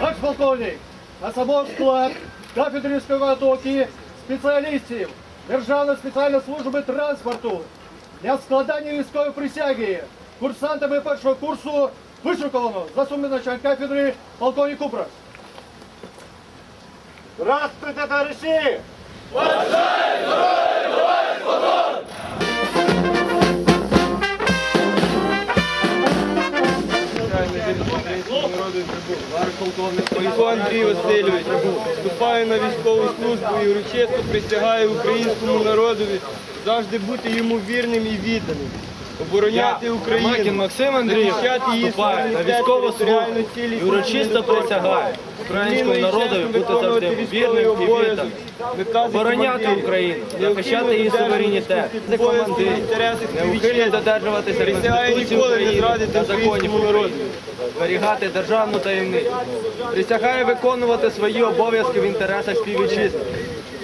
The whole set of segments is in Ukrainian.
Наш полковник, особов склад кафедри військової підготовки спеціалістів Державної спеціальної служби транспорту для складання військової присяги курсантами першого курсу вишукувано заступник начальник кафедри полковник Купрас. Здравствуйте, товариші! Бойко Службу і урочисто присягає українському народові завжди бути йому вірним і відданим. Обороняти Україну, Макін Максим Андрійович захищати її вступає на суверенітет, військову територіальну службу цілісність і урочисто присягає українському Вільно і народові чесно бути виконувати завжди військовий вірним і обов'язок, відданим, накази обороняти командирів, Україну, захищати її суверенітет, не командирів, неухильно додержуватися Конституції ніколи не України зрадити та законів українському народу. України, зберігати державну таємницю, присягає виконувати свої обов'язки в інтересах співвітчизни,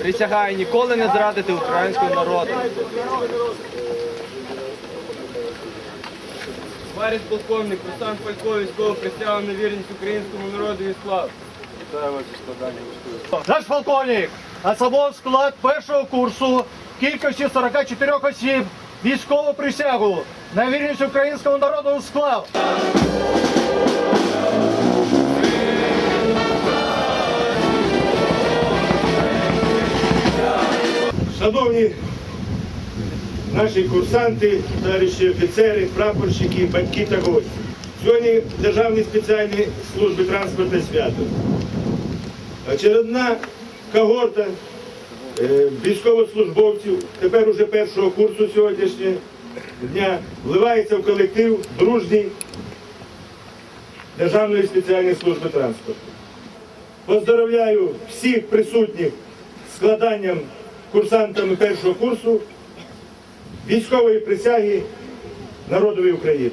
присягає ніколи не зрадити українського народу. Товариш полковник Руслан Фалько, військово присягав на вірність українському народу і славу. Наш полковник, особов склад першого курсу кількості 44 осіб військову присягу на вірність українському народу склав. Шановні наші курсанти, товариші офіцери, прапорщики, батьки та гості. Сьогодні Державні спеціальні служби транспортне свято. Очередна когорта е, військовослужбовців, тепер уже першого курсу сьогоднішнього дня, вливається в колектив дружній Державної спеціальної служби транспорту. Поздоровляю всіх присутніх складанням курсантами першого курсу військової присяги народові України.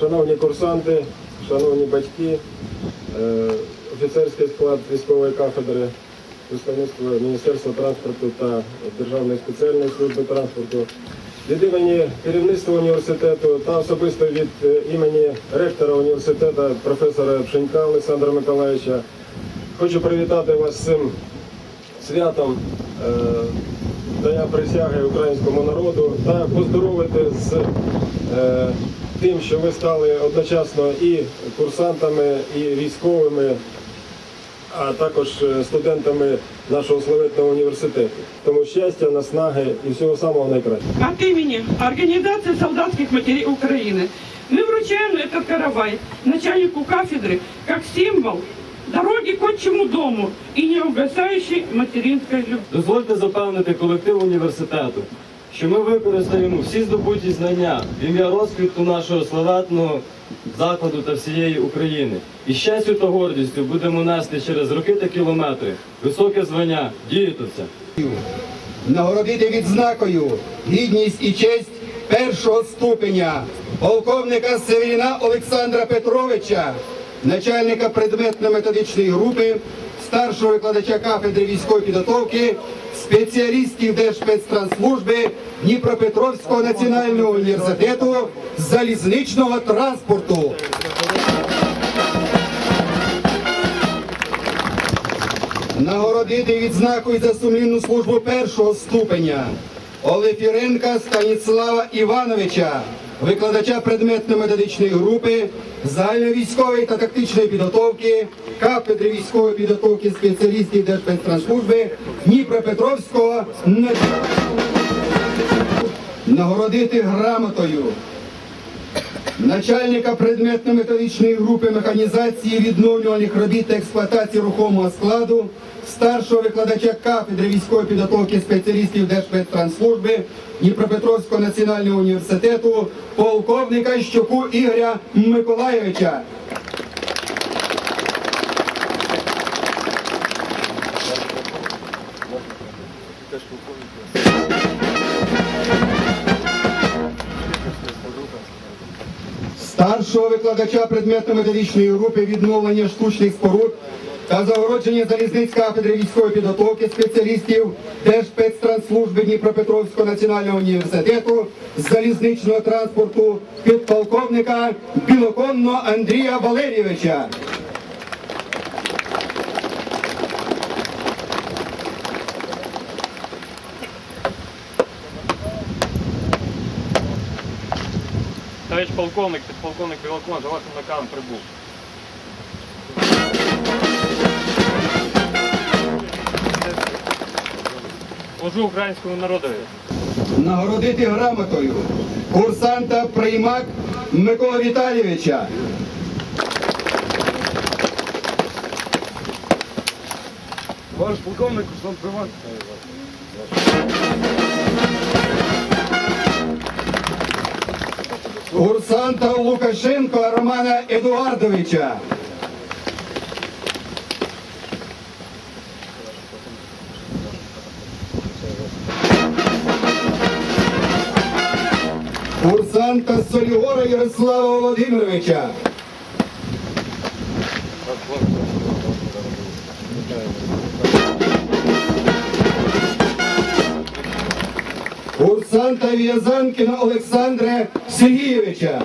Шановні курсанти, шановні батьки, е, офіцерський склад військової кафедри, представництво Міністерства транспорту та Державної спеціальної служби транспорту, від імені керівництва університету та особисто від е, імені ректора університету професора Пшенька Олександра Миколаївича хочу привітати вас з цим святом е, дання присяги українському народу та поздоровити з е, тим, що ви стали одночасно і курсантами, і військовими, а також е, студентами нашого славетного університету. Тому щастя, наснаги і всього самого найкращого. От имени Организации солдатских матерей Украины мы вручаем этот каравай начальнику кафедры как символ дороги к отчему дому и неугасающей материнской любви. Дозвольте запевнити колектив університету, що ми використаємо всі здобуті знання в ім'я розквіту нашого славетного закладу та всієї України. І з щастю та гордістю будемо нести через роки та кілометри високе звання діятовця. нагородити відзнакою гідність і честь першого ступеня полковника Северіна Олександра Петровича, начальника предметно-методичної групи, старшого викладача кафедри військової підготовки, спеціалістів Держспецтранслужби Дніпропетровського національного університету залізничного транспорту. Нагородити відзнакою за сумлінну службу першого ступеня Олефіренка Станіслава Івановича, викладача предметно-методичної групи загальновійськової та тактичної підготовки, кафедри військової підготовки спеціалістів Держспецтранслужби Дніпропетровського нагородити грамотою начальника предметно-методичної групи механізації відновлювальних робіт та експлуатації рухомого складу, старшого викладача кафедри військової підготовки спеціалістів Держспецтранслужби Дніпропетровського національного університету, полковника Щоку Ігоря Миколайовича. Старшого викладача предметно-методичної групи відновлення штучних споруд та загородження залізниць кафедри військової підготовки спеціалістів Держспецтранслужби Дніпропетровського національного університету з залізничного транспорту підполковника Білоконного Андрія Валерійовича. Товарищ полковник, підполковник Білокон, за вашим наказом прибув. Служу українському народові. Нагородити грамотою курсанта Приймак Микола Віталійовича. Ваш полковник, курсант Примак. Курсанта Лукашенко Романа Едуардовича. Курсанта Солігора Ярослава Володимировича. Курсанта В'язанкіна Олександра Сергійовича.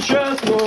Службу чесну